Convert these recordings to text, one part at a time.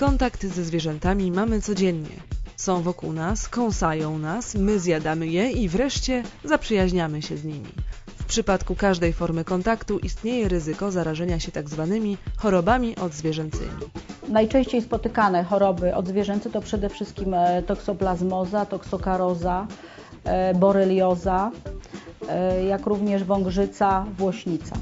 Kontakt ze zwierzętami mamy codziennie. Są wokół nas, kąsają nas, my zjadamy je i wreszcie zaprzyjaźniamy się z nimi. W przypadku każdej formy kontaktu istnieje ryzyko zarażenia się tak zwanymi chorobami odzwierzęcymi. Najczęściej spotykane choroby odzwierzęce to przede wszystkim e, toksoplazmoza, toksokaroza, e, borelioza, e, jak również wągrzyca, włośnica.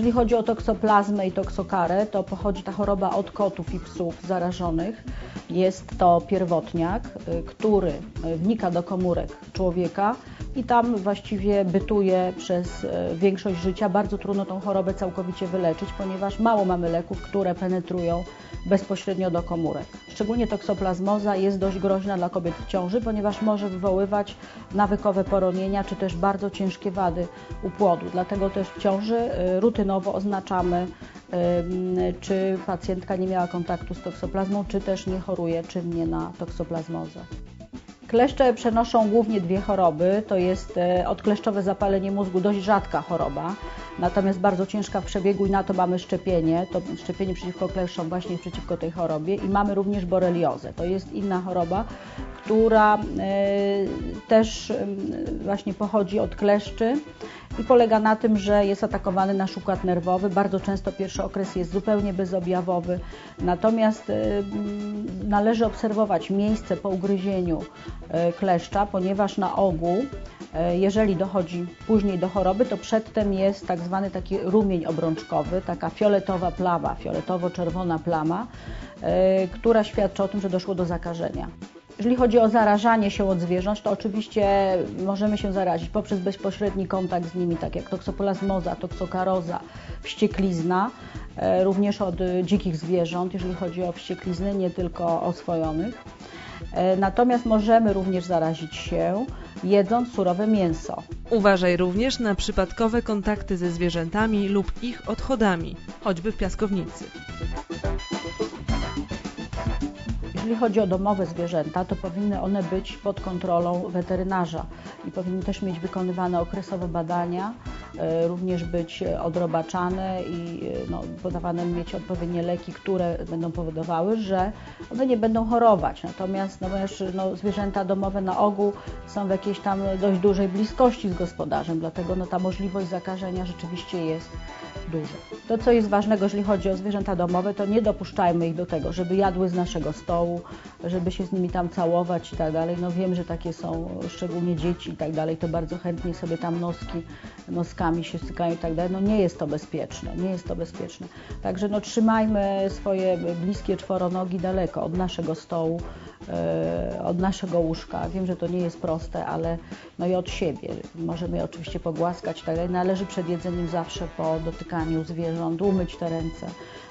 Jeżeli chodzi o toksoplazmę i toksokarę, to pochodzi ta choroba od kotów i psów zarażonych. Jest to pierwotniak, y, który y, wnika do komórek człowieka i tam właściwie bytuje przez y, większość życia. Bardzo trudno tą chorobę całkowicie wyleczyć, ponieważ mało mamy leków, które penetrują bezpośrednio do komórek. Szczególnie toksoplazmoza jest dość groźna dla kobiet w ciąży, ponieważ może wywoływać nawykowe poronienia czy też bardzo ciężkie wady u płodu. Dlatego też w ciąży y, rutynowo oznaczamy, y, czy pacjentka nie miała kontaktu z toksoplazmą, czy też nie choruje czynnie na toksoplazmozę. Kleszcze przenoszą głównie dwie choroby. To jest e, odkleszczowe zapalenie mózgu, dość rzadka choroba, natomiast bardzo ciężka w przebiegu i na to mamy szczepienie. To szczepienie przeciwko kleszczom właśnie przeciwko tej chorobie i mamy również boreliozę. To jest inna choroba, która e, też właśnie pochodzi od kleszczy i polega na tym, że jest atakowany nasz układ nerwowy. Bardzo często pierwszy okres jest zupełnie bezobjawowy, natomiast należy obserwować miejsce po ugryzieniu e, kleszcza, ponieważ na ogół, e, jeżeli dochodzi później do choroby, to przedtem jest tak zwany taki rumień obrączkowy, taka fioletowa plama, fioletowo-czerwona plama, e, która świadczy o tym, że doszło do zakażenia. Jeżeli chodzi o zarażanie się od zwierząt, to oczywiście możemy się zarazić poprzez bezpośredni kontakt z nimi, tak jak toksoplazmoza, toksokaroza, wścieklizna, e, również od dzikich zwierząt, jeżeli chodzi o wścieklizny, nie tylko oswojonych. E, natomiast możemy również zarazić się jedząc surowe mięso. Uważaj również na przypadkowe kontakty ze zwierzętami lub ich odchodami, choćby w piaskownicy. Jeżeli chodzi o domowe zwierzęta, to powinny one być pod kontrolą weterynarza i powinny też mieć wykonywane okresowe badania, również być odrobaczane i e, no, podawane mieć odpowiednie leki, które będą powodowały, że one nie będą chorować. Natomiast no, no, zwierzęta domowe na ogół są w jakiejś tam dość dużej bliskości z gospodarzem, dlatego no, ta możliwość zakażenia rzeczywiście jest duża. To, co jest ważnego, jeżeli chodzi o zwierzęta domowe, to nie dopuszczajmy ich do tego, żeby jadły z naszego stołu, żeby się z nimi tam całować i tak dalej. No wiem, że takie są szczególnie dzieci i tak dalej, to bardzo chętnie sobie tam noski, noskami się stykają i tak dalej. No nie jest to bezpieczne, nie jest to bezpieczne. Także no trzymajmy swoje bliskie czworonogi daleko od naszego stołu, e, od naszego łóżka. Wiem, że to nie jest proste, ale no i od siebie. Możemy je oczywiście pogłaskać i tak dalej. Należy przed jedzeniem zawsze po dotykaniu zwierząt umyć te ręce.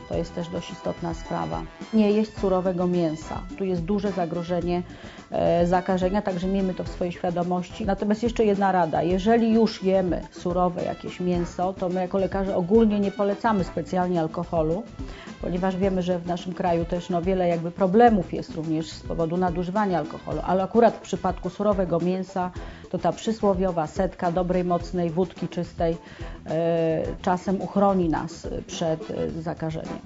To jest też dość istotna sprawa. Nie jeść surowego mięsa. Tu jest duże zagrożenie e, zakażenia, także miejmy to w swojej świadomości. Natomiast jeszcze jedna rada. Jeżeli już jemy surowe jakieś mięso, to my jako lekarze ogólnie nie polecamy specjalnie alkoholu, ponieważ wiemy, że w naszym kraju też no, wiele jakby problemów jest również z powodu nadużywania alkoholu, ale akurat w przypadku surowego mięsa to ta przysłowiowa setka dobrej, mocnej wódki czystej e, czasem uchroni nas przed e, zakażeniem.